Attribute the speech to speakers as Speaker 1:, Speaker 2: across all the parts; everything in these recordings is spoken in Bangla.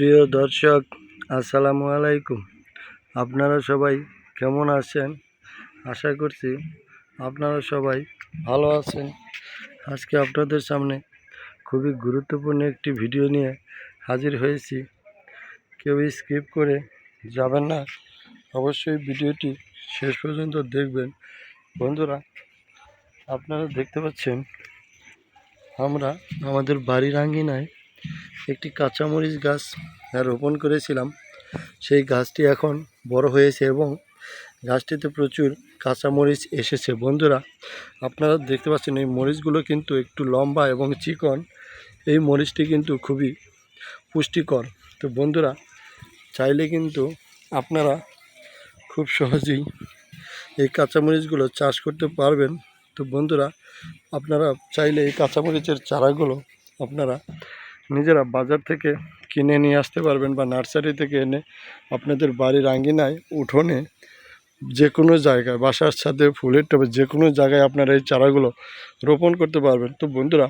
Speaker 1: প্রিয় দর্শক, আসসালামু আলাইকুম। আপনারা সবাই কেমন আছেন? আশা করছি আপনারা সবাই ভালো আছেন। আজকে আপনাদের সামনে খুবই গুরুত্বপূর্ণ একটি ভিডিও নিয়ে হাজির হয়েছি। কেউ স্কিপ করে যাবেন না, অবশ্যই ভিডিওটি শেষ পর্যন্ত দেখবেন। বন্ধুরা, আপনারা দেখতে পাচ্ছেন, আমরা আমাদের বাড়ির আঙ্গিনায় একটি কাঁচামরিচ গাছ রোপণ করেছিলাম। সেই গাছটি এখন বড় হয়েছে এবং গাছটিতে প্রচুর কাঁচামরিচ এসেছে। বন্ধুরা, আপনারা দেখতে পাচ্ছেন এই মরিচগুলো কিন্তু একটু লম্বা এবং চিকন। এই মরিচটি কিন্তু খুবই পুষ্টিকর। তো বন্ধুরা, চাইলে কিন্তু আপনারা খুব সহজেই এই কাঁচামরিচগুলো চাষ করতে পারবেন। তো বন্ধুরা, আপনারা চাইলে এই কাঁচামরিচের চারাগুলো আপনারা নিজেরা বাজার থেকে কিনে নিয়ে আসতে পারবেন বা নার্সারি থেকে এনে আপনাদের বাড়ির আঙ্গিনায় উঠোনে যে কোনো জায়গায়, বাসার ছাদে ফুলের টবে যে কোনো জায়গায় আপনারা এই চারাগুলো রোপণ করতে পারবেন। তো বন্ধুরা,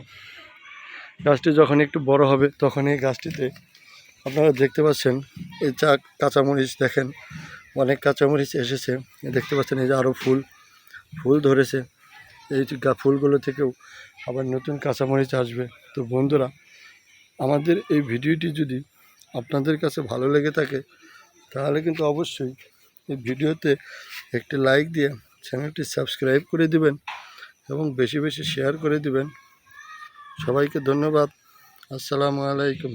Speaker 1: গাছটি যখন একটু বড় হবে তখন এই গাছটিতে আপনারা দেখতে পাচ্ছেন, এই চা কাঁচামরিচ দেখেন, অনেক কাঁচামরিচ এসেছে। দেখতে পাচ্ছেন, এই যে আরও ফুল ফুল ধরেছে। এই ফুলগুলো থেকেও আবার নতুন কাঁচামরিচ আসবে। তো বন্ধুরা আমাদের এই ভিডিওটি যদি আপনাদের কাছে ভালো লেগে থাকে, তাহলে কিন্তু অবশ্যই এই ভিডিওতে একটি লাইক দিয়ে চ্যানেলটি সাবস্ক্রাইব করে দিবেন এবং বেশি বেশি শেয়ার করে দিবেন। সবাইকে ধন্যবাদ। আসসালামু আলাইকুম।